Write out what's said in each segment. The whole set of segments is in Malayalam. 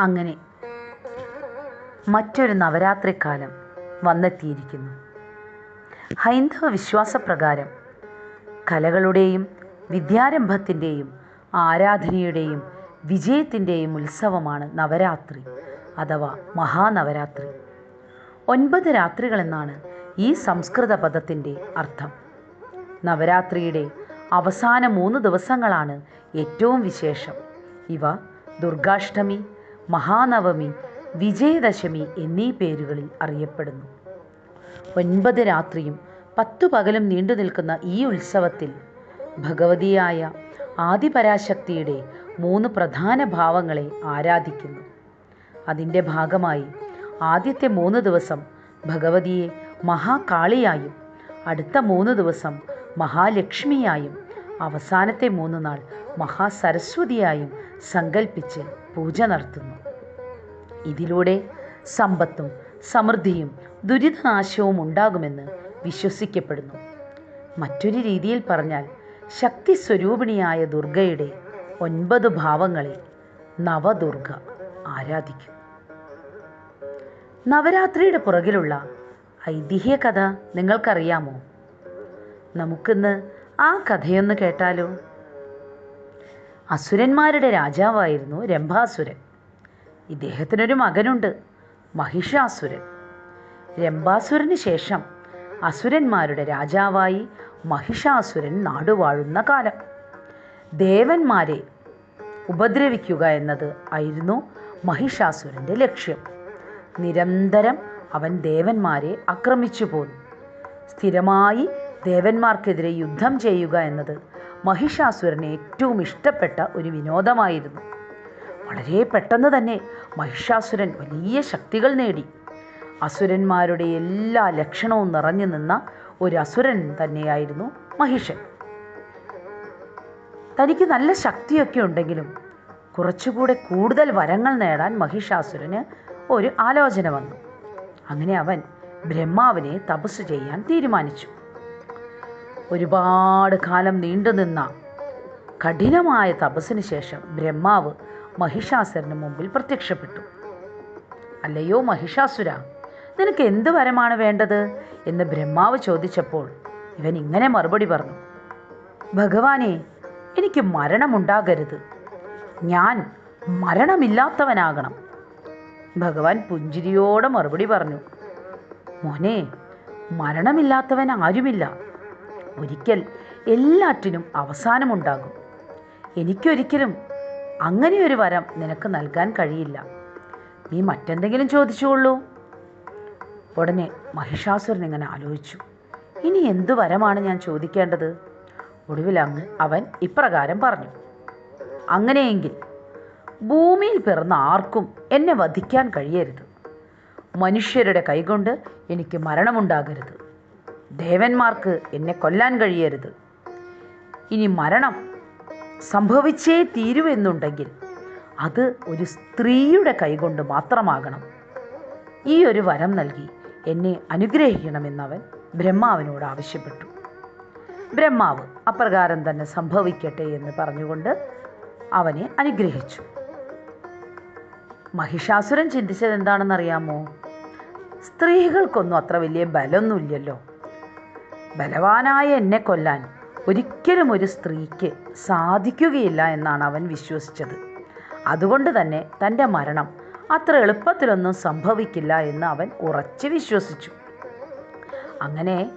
അങ്ങനെ മറ്റൊരു നവരാത്രിക്കാലം വന്നെത്തിയിരിക്കുന്നു. ഹൈന്ദവ വിശ്വാസപ്രകാരം കലകളുടെയും വിദ്യാരംഭത്തിന്റെയും ആരാധനയുടെയും വിജയത്തിന്റെയും ഉത്സവമാണ് നവരാത്രി അഥവാ മഹാനവരാത്രി. ഒൻപത് രാത്രികളെന്നാണ് ഈ സംസ്കൃത പദത്തിന്റെ അർത്ഥം. നവരാത്രിയുടെ അവസാന മൂന്ന് ദിവസങ്ങളാണ് ഏറ്റവും വിശേഷം. ഇവ ദുർഗാഷ്ടമി മഹാനവമി വിജയദശമി എന്നീ പേരുകളിൽ അറിയപ്പെടുന്നു. ഒൻപത് രാത്രിയും പത്തു പകലും നീണ്ടു നിൽക്കുന്ന ഈ ഉത്സവത്തിൽ ഭഗവതിയായ ആദിപരാശക്തിയുടെ മൂന്ന് പ്രധാന ഭാവങ്ങളെ ആരാധിക്കുന്നു. അതിന്റെ ഭാഗമായി ആദ്യത്തെ മൂന്ന് ദിവസം ഭഗവതിയെ മഹാകാളിയായും അടുത്ത മൂന്ന് ദിവസം മഹാലക്ഷ്മിയായും അവസാനത്തെ മൂന്ന് നാൾ മഹാസരസ്വതിയായും സങ്കൽപ്പിച്ച് പൂജ നടത്തുന്നു. ഇതിലൂടെ സമ്പത്തും സമൃദ്ധിയും ദുരിതനാശവും ഉണ്ടാകുമെന്ന് വിശ്വസിക്കപ്പെടുന്നു. മറ്റൊരു രീതിയിൽ പറഞ്ഞാൽ ശക്തി സ്വരൂപിണിയായ ദുർഗയുടെ ഒൻപത് ഭാവങ്ങളെ നവദുർഗ ആരാധിക്കും. നവരാത്രിയുടെ പുറകിലുള്ള ഐതിഹ്യ കഥ നിങ്ങൾക്കറിയാമോ? നമുക്കിന്ന് ആ കഥയൊന്ന് കേട്ടാലോ? അസുരന്മാരുടെ രാജാവായിരുന്നു രംഭാസുരൻ. ഇദ്ദേഹത്തിനൊരു മകനുണ്ട് മഹിഷാസുരൻ. രംഭാസുരന് ശേഷം അസുരന്മാരുടെ രാജാവായി മഹിഷാസുരൻ നാടുവാഴുന്ന കാലം. ദേവന്മാരെ ഉപദ്രവിക്കുക എന്നത് ആയിരുന്നു മഹിഷാസുരന്റെ ലക്ഷ്യം. നിരന്തരം അവൻ ദേവന്മാരെ ആക്രമിച്ചു പോന്നു. സ്ഥിരമായി ദേവന്മാർക്കെതിരെ യുദ്ധം ചെയ്യുക എന്നത് മഹിഷാസുരന് ഏറ്റവും ഇഷ്ടപ്പെട്ട ഒരു വിനോദമായിരുന്നു. വളരെ പെട്ടെന്ന് തന്നെ മഹിഷാസുരൻ വലിയ ശക്തികൾ നേടി. അസുരന്മാരുടെ എല്ലാ ലക്ഷണവും നിറഞ്ഞു നിന്ന ഒരു അസുരൻ തന്നെയായിരുന്നു മഹിഷൻ. തനിക്ക് നല്ല ശക്തിയൊക്കെ ഉണ്ടെങ്കിലും കുറച്ചുകൂടെ കൂടുതൽ വരങ്ങൾ നേടാൻ മഹിഷാസുരന് ഒരു ആലോചന വന്നു. അങ്ങനെ അവൻ ബ്രഹ്മാവിനെ തപസ് ചെയ്യാൻ തീരുമാനിച്ചു. ഒരുപാട് കാലം നീണ്ടുനിന്ന കഠിനമായ തപസ്സിന് ശേഷം ബ്രഹ്മാവ് മഹിഷാസുരന് മുമ്പിൽ പ്രത്യക്ഷപ്പെട്ടു. അല്ലയോ മഹിഷാസുര നിനക്ക് എന്ത് വരമാണ് വേണ്ടത്? എന്ന് ബ്രഹ്മാവ് ചോദിച്ചപ്പോൾ ഇവൻ ഇങ്ങനെ മറുപടി പറഞ്ഞു. ഭഗവാനെ എനിക്ക് മരണമുണ്ടാകരുത്. ഞാൻ മരണമില്ലാത്തവനാകണം. ഭഗവാൻ പുഞ്ചിരിയോടെ മറുപടി പറഞ്ഞു. മോനെ മരണമില്ലാത്തവൻ ആരുമില്ല. ഒരിക്കൽ എല്ലാറ്റിനും അവസാനമുണ്ടാകും. എനിക്കൊരിക്കലും അങ്ങനെയൊരു വരം നിനക്ക് നൽകാൻ കഴിയില്ല. നീ മറ്റെന്തെങ്കിലും ചോദിച്ചുകൊള്ളൂ. ഉടനെ മഹിഷാസുരൻ ഇങ്ങനെ ആലോചിച്ചു. ഇനി എന്തു വരമാണ് ഞാൻ ചോദിക്കേണ്ടത്? ഒടുവിൽ അങ്ങ് അവൻ ഇപ്രകാരം പറഞ്ഞു. അങ്ങനെയെങ്കിൽ ഭൂമിയിൽ പിറന്ന ആർക്കും എന്നെ വധിക്കാൻ കഴിയരുത്. മനുഷ്യരുടെ കൈകൊണ്ട് എനിക്ക് മരണമുണ്ടാകരുത്. ദേവന്മാർക്ക് എന്നെ കൊല്ലാൻ കഴിയരുത്. ഇനി മരണം സംഭവിച്ചേ തീരുവെന്നുണ്ടെങ്കിൽ അത് ഒരു സ്ത്രീയുടെ കൈകൊണ്ട് മാത്രമാകണം. ഈ ഒരു വരം നൽകി എന്നെ അനുഗ്രഹിക്കണമെന്നവൻ ബ്രഹ്മാവിനോട് ആവശ്യപ്പെട്ടു. ബ്രഹ്മാവ് അപ്രകാരം തന്നെ സംഭവിക്കട്ടെ എന്ന് പറഞ്ഞുകൊണ്ട് അവനെ അനുഗ്രഹിച്ചു. മഹിഷാസുരൻ ചിന്തിച്ചത് എന്താണെന്നറിയാമോ സ്ത്രീകൾക്കൊന്നും അത്ര വലിയ ബലമൊന്നുമില്ലല്ലോ. ബലവാനായ എന്നെ കൊല്ലാൻ ഒരിക്കലും ഒരു സ്ത്രീക്ക് സാധിക്കുകയില്ല എന്നാണ് അവൻ വിശ്വസിച്ചത്. അതുകൊണ്ട് തന്നെ തന്റെ മരണം അത്ര എളുപ്പത്തിലൊന്നും സംഭവിക്കില്ല എന്ന് അവൻ ഉറച്ച് വിശ്വസിച്ചു. അങ്ങനെ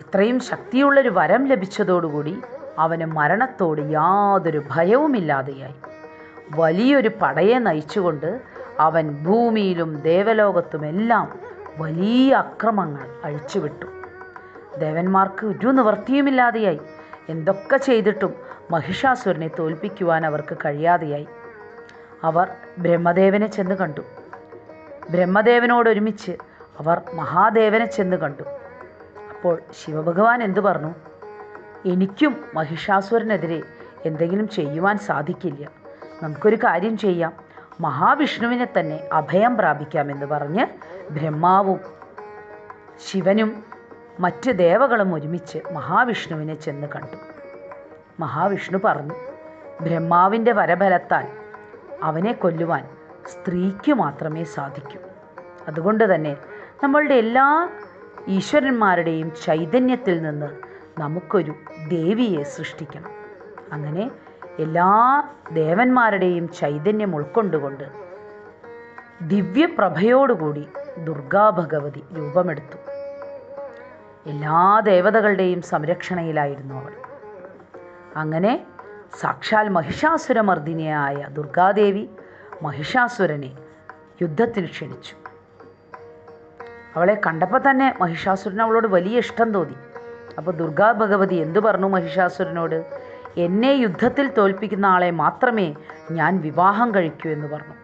ഇത്രയും ശക്തിയുള്ളൊരു വരം ലഭിച്ചതോടുകൂടി അവന് മരണത്തോട് യാതൊരു ഭയവുമില്ലാതെയായി. വലിയൊരു പടയെ നയിച്ചുകൊണ്ട് അവൻ ഭൂമിയിലും ദേവലോകത്തുമെല്ലാം വലിയ അക്രമങ്ങൾ അഴിച്ചുവിട്ടു. ദേവന്മാർക്ക് ഒരു നിവൃത്തിയുമില്ലാതെയായി എന്തൊക്കെ ചെയ്തിട്ടും മഹിഷാസുരനെ തോൽപ്പിക്കുവാൻ അവർക്ക് കഴിയാതെയായി. അവർ ബ്രഹ്മദേവനെ ചെന്ന് കണ്ടു. ബ്രഹ്മദേവനോടൊരുമിച്ച് അവർ മഹാദേവനെ ചെന്ന് കണ്ടു. അപ്പോൾ ശിവഭഗവാൻ എന്തു പറഞ്ഞു? എനിക്കും മഹിഷാസുരനെതിരെ എന്തെങ്കിലും ചെയ്യുവാൻ സാധിക്കില്ല. നമുക്കൊരു കാര്യം ചെയ്യാം. മഹാവിഷ്ണുവിനെ തന്നെ അഭയം പ്രാപിക്കാമെന്ന് പറഞ്ഞ് ബ്രഹ്മാവും ശിവനും മറ്റ് ദേവകളും ഒരുമിച്ച് മഹാവിഷ്ണുവിനെ ചെന്ന് കണ്ടു. മഹാവിഷ്ണു പറഞ്ഞു ബ്രഹ്മാവിന്റെ വരബലത്താൽ അവനെ കൊല്ലുവാൻ സ്ത്രീക്ക് മാത്രമേ സാധിക്കൂ. അതുകൊണ്ട് തന്നെ നമ്മളുടെ എല്ലാ ഈശ്വരന്മാരുടെയും ചൈതന്യത്തിൽ നിന്ന് നമുക്കൊരു ദേവിയെ സൃഷ്ടിക്കണം. അങ്ങനെ എല്ലാ ദേവന്മാരുടെയും ചൈതന്യം ഉൾക്കൊണ്ടുകൊണ്ട് ദിവ്യപ്രഭയോടുകൂടി ദുർഗാ ഭഗവതി രൂപമെടുത്തു. എല്ലാ ദേവതകളുടെയും സംരക്ഷണയിലായിരുന്നു അവൾ. അങ്ങനെ സാക്ഷാൽ മഹിഷാസുരമർദ്ദിനിയായ ദുർഗാദേവി മഹിഷാസുരനെ യുദ്ധത്തിന് ക്ഷണിച്ചു. അവളെ കണ്ടപ്പോൾ തന്നെ മഹിഷാസുരന് അവളോട് വലിയ ഇഷ്ടം തോന്നി. അപ്പോൾ ദുർഗാ ഭഗവതി എന്തു പറഞ്ഞു മഹിഷാസുരനോട്? എന്നെ യുദ്ധത്തിൽ തോൽപ്പിക്കുന്ന ആളെ മാത്രമേ ഞാൻ വിവാഹം കഴിക്കൂ എന്ന് പറഞ്ഞു.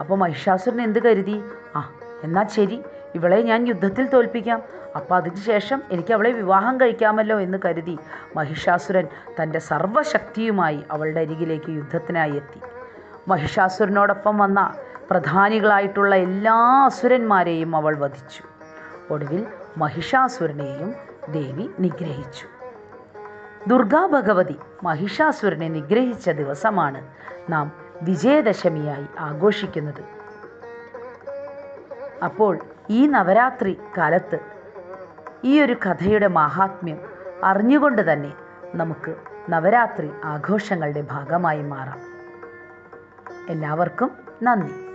അപ്പോൾ മഹിഷാസുരൻ എന്ത് കരുതി? ആ എന്നാൽ ശരി ഇവളെ ഞാൻ യുദ്ധത്തിൽ തോൽപ്പിക്കാം. അപ്പോൾ അതിന് ശേഷം എനിക്ക് അവളെ വിവാഹം കഴിക്കാമല്ലോ എന്ന് കരുതി മഹിഷാസുരൻ തന്റെ സർവശക്തിയുമായി അവളുടെ അരികിലേക്ക് യുദ്ധത്തിനായി എത്തി. മഹിഷാസുരനോടൊപ്പം വന്ന പ്രധാനികളായിട്ടുള്ള എല്ലാ അസുരന്മാരെയും അവൾ വധിച്ചു. ഒടുവിൽ മഹിഷാസുരനെയും ദേവി നിഗ്രഹിച്ചു. ദുർഗാ ഭഗവതി മഹിഷാസുരനെ നിഗ്രഹിച്ച ദിവസമാണ് നാം വിജയദശമിയായി ആഘോഷിക്കുന്നത്. അപ്പോൾ ഈ നവരാത്രി കാലത്ത് ഈ ഒരു കഥയുടെ മാഹാത്മ്യം അറിഞ്ഞുകൊണ്ട് തന്നെ നമുക്ക് നവരാത്രി ആഘോഷങ്ങളുടെ ഭാഗമായി മാറാം. എല്ലാവർക്കും നന്ദി.